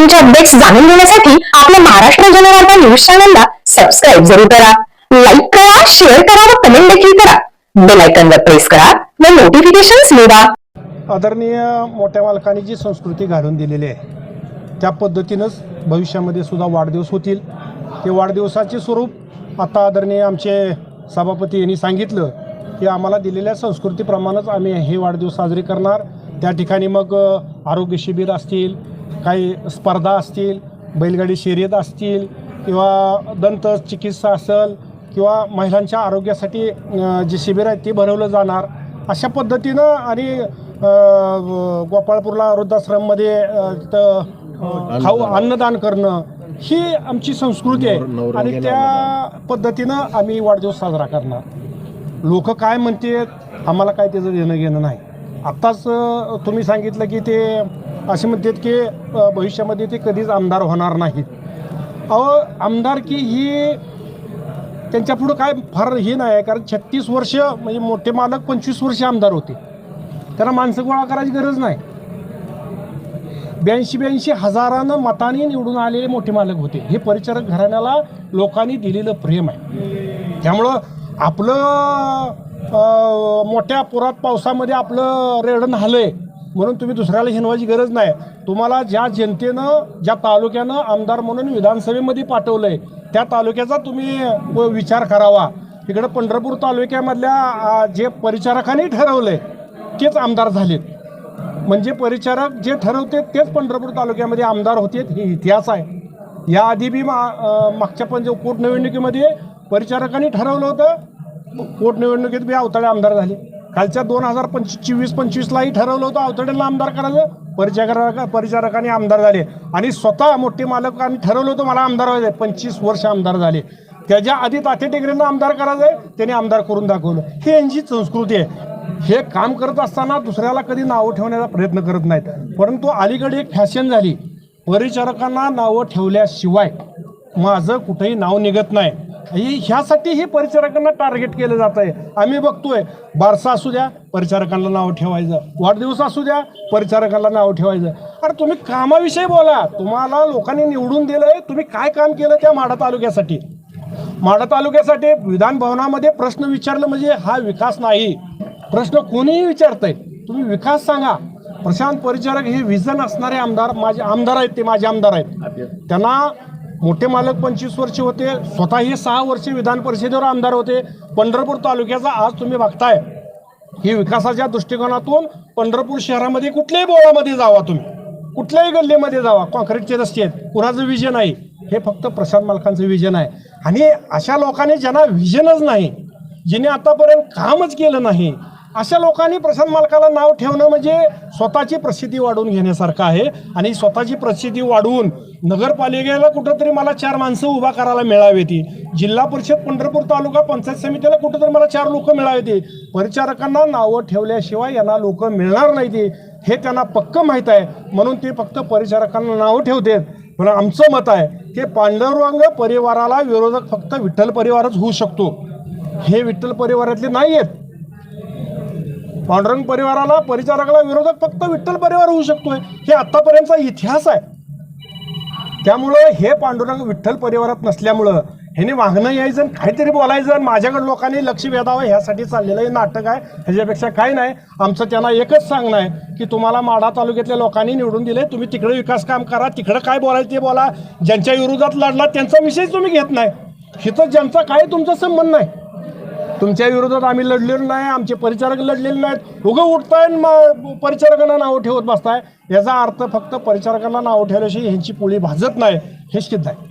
ब्रेकिंगच्या updates जाणून घेण्यासाठी आपल्या महाराष्ट्र जनवार्ता न्यूज चॅनलला सबस्क्राईब जरूर करा. लाईक करा शेअर करा व कमेंट देखील करा. बेल आयकॉनवर प्रेस करा व नोटिफिकेशन्स मिळवा. आदरणीय मोठ्या मालकांनी जी संस्कृती घालून दिलेली आहे त्या पद्धतीनंच भविष्यामध्ये सुद्धा वाढदिवस होतील. ते वाढदिवसाचे स्वरूप आता आदरणीय आमचे सभापती यांनी सांगितलं की आम्हाला दिलेल्या संस्कृतीप्रमाणेच आम्ही हे वाढदिवस साजरे करणार. त्या ठिकाणी मग आरोग्य शिबिर असतील काही स्पर्धा असतील बैलगाडी शर्यत असतील किंवा दंत चिकित्सा असेल किंवा महिलांच्या आरोग्यासाठी जे शिबिर आहेत ते भरवलं जाणार. अशा पद्धतीनं आणि गोपाळपूरला वृद्धाश्रममध्ये तिथं खाऊ अन्नदान करणं ही आमची संस्कृती आहे. आणि त्या पद्धतीनं आम्ही वाढदिवस साजरा करणार. लोक काय म्हणतात आम्हाला काय त्याचं देणं घेणं नाही. आत्ताच तुम्ही सांगितलं की ते असे म्हणतात की भविष्यामध्ये ते कधीच आमदार होणार नाहीत. अहो आमदारकी ही त्यांच्या पुढं काय फार हे नाही आहे कारण छत्तीस वर्ष म्हणजे मोठे मालक पंचवीस वर्ष आमदार होते. त्यांना माणसं गोळा करायची गरज नाही. ब्याऐंशी ब्याऐंशी हजारानं मताने निवडून आलेले मोठे मालक होते. हे परिचारक घराण्याला लोकांनी दिलेलं प्रेम आहे. त्यामुळं आपलं मोठ्या पुरात पावसामध्ये आपलं रेडण आहे म्हणून तुम्ही दुसऱ्याला हिनवायची गरज नाही. तुम्हाला ज्या जनतेनं ज्या तालुक्यानं आमदार म्हणून विधानसभेमध्ये पाठवलंय त्या तालुक्याचा तुम्ही व विचार करावा. इकडं पंढरपूर तालुक्यामधल्या जे परिचारकांनी ठरवलंय तेच आमदार झालेत. म्हणजे परिचारक जे ठरवते तेच पंढरपूर तालुक्यामध्ये आमदार होते हे इतिहास आहे. याआधी बी मा मागच्या पंच पोटनिवडणुकीमध्ये परिचारकांनी ठरवलं होतं पोटनिवडणुकीत बी अवताळे आमदार झाले. कालच्या दोन हजार पंचवीस चोवीस पंचवीसलाही ठरवलं होतं अवतडेला आमदार करायचं. परिचारक परिचारकांनी आमदार झाले. आणि स्वतः मोठे मालकांनी ठरवलं होतं मला आमदार व्हायचं पंचवीस वर्ष आमदार झाले. त्याच्या आधी ताते टेकरेंना आमदार करायचं आहे त्याने आमदार करून दाखवलं. ही यांची संस्कृती आहे. हे काम करत असताना दुसऱ्याला कधी नावं ठेवण्याचा प्रयत्न करत नाहीत. परंतु अलीकडे एक फॅशन झाली. परिचारकांना नावं ठेवल्याशिवाय माझं कुठेही नाव निघत नाही. ही ह्यासाठी ही परिचारकांना टार्गेट केलं जात आहे आम्ही बघतोय. बारसा असू द्या परिचारकांना नाव ठेवायचं. वाढदिवस असू द्या परिचारकांना नाव ठेवायचं. अरे तुम्ही कामाविषयी बोला. तुम्हाला लोकांनी निवडून दिलंय तुम्ही काय काम केलं त्या माढा तालुक्यासाठी? माढा तालुक्यासाठी विधान भवनामध्ये प्रश्न विचारलं म्हणजे हा विकास नाही. प्रश्न कोणीही विचारतंय. तुम्ही विकास सांगा. प्रशांत परिचारक हे विजन असणारे आमदार माझे आमदार आहेत ते माझे आमदार आहेत. त्यांना मोठे मालक पंचवीस वर्षे होते. स्वतः हे सहा वर्षे विधान परिषदेवर आमदार होते. पंढरपूर तालुक्याचा आज तुम्ही बघताय. ही विकासाच्या दृष्टिकोनातून पंढरपूर शहरामध्ये कुठल्याही बोळामध्ये जावा तुम्ही. कुठल्याही गल्लीमध्ये जावा. कॉन्क्रीटचे रस्ते आहेत. कुणाचं विजन आहे? हे फक्त प्रशांत मालकांचं विजन आहे. आणि अशा लोकांनी ज्यांना विजनच नाही जिने आतापर्यंत कामच केलं नाही अशा लोकांनी प्रशांत मालकाला नाव ठेवणं म्हणजे स्वतःची प्रसिद्धी वाढवून घेण्यासारखं आहे. आणि स्वतःची प्रसिद्धी वाढवून नगरपालिकेला कुठंतरी मला चार माणसं उभा करायला मिळावी ती जिल्हा परिषद पंढरपूर तालुका पंचायत समितीला कुठंतरी मला चार लोक मिळावे ते परिचारकांना नावं ठेवल्याशिवाय यांना लोक मिळणार नाही ते हे त्यांना पक्क माहीत आहे. म्हणून ते फक्त परिचारकांना नावं ठेवतात. पण आमचं मत आहे की पांडुरंग परिवाराला विरोधक फक्त विठ्ठल परिवारच होऊ शकतो. हे विठ्ठल परिवारातले नाही आहेत पांडुरंग परिवाराला परिचारकाला विरोधक फक्त विठ्ठल परिवार होऊ शकतोय. हे आतापर्यंतचा इतिहास आहे. त्यामुळं हे पांडुरंग विठ्ठल परिवारात नसल्यामुळं ह्याने वागणं यायचं काहीतरी बोलायचं आणि माझ्याकडे लोकांनी लक्ष वेधावं ह्यासाठी चाललेलं हे नाटक आहे. ह्याच्यापेक्षा काही नाही. आमचं त्यांना एकच सांगणं आहे की तुम्हाला माढा तालुक्यातल्या लोकांनी निवडून दिले तुम्ही तिकडे विकास काम करा. तिकडं काय बोलायचं ते बोला. ज्यांच्या विरोधात लढला त्यांचा विषय तुम्ही घेत नाही. हिथं ज्यांचा काय तुमचा संबंध नाही. तुमच्या विरोधात आम्ही लढलेलो नाही आमचे परिचारक लढलेले नाहीत. उगं उठताय आणि मग परिचारकांना नावं ठेवत बसताय. याचा अर्थ फक्त परिचारकांना नावं ठेवल्याशिवाय ह्यांची पोळी भाजत नाही. हे सिद्ध आहे.